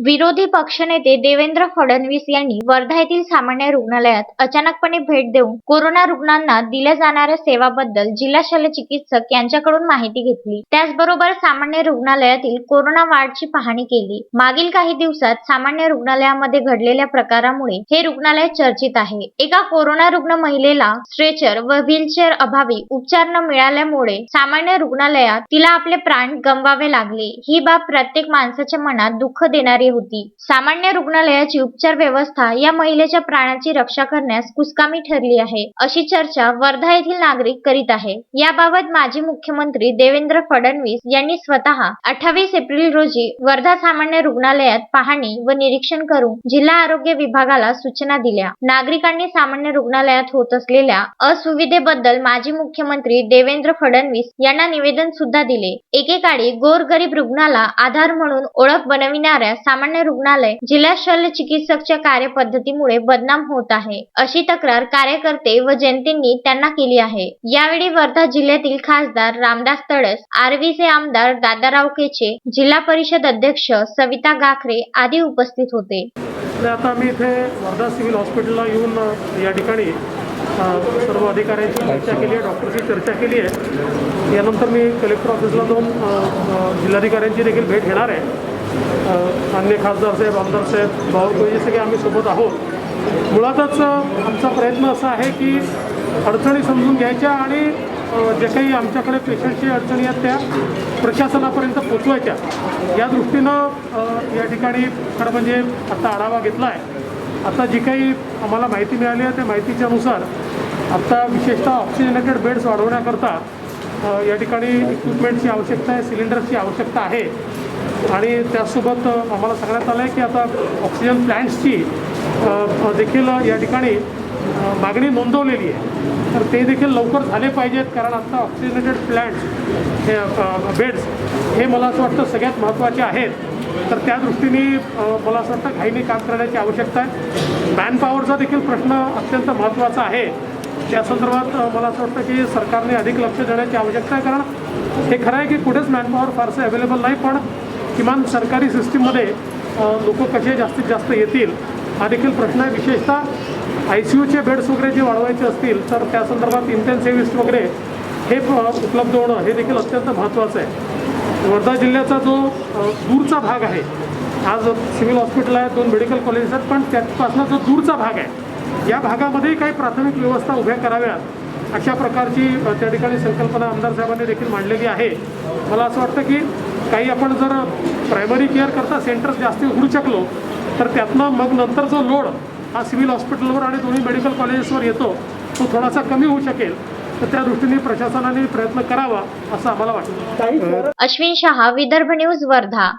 विरोधी पक्षनेते देवेंद्र फडणवीस यांनी वर्धा येथील सामान्य रुग्णालयात अचानकपणे भेट देऊन कोरोना रुग्णांना दिल्या जाणाऱ्या सेवाबद्दल जिल्हा शल्यचिकित्सक यांच्याकडून माहिती घेतली. त्याचबरोबर सामान्य रुग्णालयातील कोरोना वार्डची पाहणी केली. मागील काही दिवसात सामान्य रुग्णालयामध्ये घडलेल्या प्रकारामुळे हे रुग्णालय चर्चित आहे. एका कोरोना रुग्ण महिलेला स्ट्रेचर व व्हीलचेअर अभावी उपचार न मिळाल्यामुळे सामान्य रुग्णालयात तिला आपले प्राण गमवावे लागले. ही बाब प्रत्येक माणसाच्या मनात दुःख देणारी होती. सामान्य रुग्णालयाची उपचार व्यवस्था या महिलेच्या प्राणाची रक्षा करण्यास कुसकामी ठरली आहे अशी चर्चा वर्धा येथील नागरिक करीत आहे. याबाबत माजी मुख्यमंत्री देवेंद्र फडणवीस यांनी स्वतः अठ्ठावीस एप्रिल रोजी वर्धा सामान्य रुग्णालयात पाहणी व निरीक्षण करून जिल्हा आरोग्य विभागाला सूचना दिल्या. नागरिकांनी सामान्य रुग्णालयात होत असलेल्या असुविधेबद्दल माजी मुख्यमंत्री देवेंद्र फडणवीस यांना निवेदन सुद्धा दिले. एकेकाळी गोरगरीब रुग्णाला आधार म्हणून ओळख बनविणाऱ्या सामान्य सामान्य रुग्णालय जिल्हा शल्य चिकित्सकच्या कार्यपद्धतीमुळे बदनाम होत आहे. अशी तक्रार कार्यकर्ते व जनतेनी त्यांना केली आहे. यावेळी वर्धा जिल्ह्यातील खासदार रामदास तडस आर्वीचे आमदार दादाराव केचे जिल्हा परिषद अध्यक्ष सविता गाखरे आदी उपस्थित होते. आता आम्ही इथे वर्धा सिव्हिल हॉस्पिटलला येऊन या ठिकाणी सर्व अधिकाऱ्यांची चर्चा केली आहे डॉक्टरशी चर्चा केली आहे. यानंतर मी कलेक्टर ऑफिसला जाऊन जिल्हाधिकाऱ्यांची देखील भेट घेणार आहे. अ, खासदार साहेब आमदार साहेब बावनकुळे सगळे आम्ही सोबत आहोत. मुळातच आमचा प्रयत्न असा आहे की अडचणी समजून घ्यायच्या आणि जे काही आमच्याकडे पेशंटची अडचणी आहेत त्या प्रशासनापर्यंत पोचवायच्या. या दृष्टीनं या ठिकाणी खरं म्हणजे आत्ता आढावा घेतला आहे आता जी काही आम्हाला माहिती मिळाली आहे त्या माहितीच्यानुसार आत्ता विशेषतः ऑक्सिजनेटेड बेड्स वाढवण्याकरता या ठिकाणी इक्विपमेंटची आवश्यकता आहे सिलेंडरची आवश्यकता आहे. आणि त्यासोबत आम्हाला सांगण्यात आलं आहे की आता ऑक्सिजन प्लॅन्ट्सची देखील या ठिकाणी मागणी नोंदवलेली आहे. तर ते देखील लवकर झाले पाहिजेत कारण आता ऑक्सिजनेटेड प्लॅन्ट्स हे बेड्स हे मला असं वाटतं सगळ्यात महत्त्वाचे आहेत. तर त्या दृष्टीने मला असं वाटतं घाईने काम करण्याची आवश्यकता आहे. मॅनपॉवरचा देखील प्रश्न अत्यंत महत्त्वाचा आहे. त्या संदर्भात मला असं वाटतं की सरकारने अधिक लक्ष देण्याची आवश्यकता आहे कारण हे खरं आहे की कुठेच मॅनपॉवर फारसं अवेलेबल नाही पण किमान सरकारी सिस्टीममध्ये लोक कसे जास्तीत जास्त येतील? हा देखील प्रश्न आहे. विशेषतः आय सी यूचे बेड्स वगैरे जे वाढवायचे असतील तर त्या संदर्भात इंटेन्सिव्हिस्ट वगैरे हे उपलब्ध होणं हे देखील अत्यंत महत्त्वाचं आहे. वर्धा जिल्ह्याचा जो दूरचा भाग आहे आज सिव्हिल हॉस्पिटल आहे दोन मेडिकल कॉलेजेस आहेत पण त्यापासून जो दूरचा भाग आहे या भागामध्ये काही प्राथमिक व्यवस्था उभ्या कराव्यात अशा प्रकारची त्या ठिकाणी संकल्पना आमदार साहेबांनी देखील मांडलेली आहे. मला असं वाटतं की काही आपण जर प्रायमरी केअर करता सेंटर्स जास्ती उघडू शकलो तर त्यातनं मग नंतर जो लोड हा सिव्हिल हॉस्पिटलवर आणि दोन्ही मेडिकल कॉलेजेसवर येतो तो थोडासा कमी होऊ शकेल. तर त्या दृष्टीने प्रशासनाने प्रयत्न करावा असं आम्हाला वाटतं. अश्विन शहा विदर्भ न्यूज वर्धा.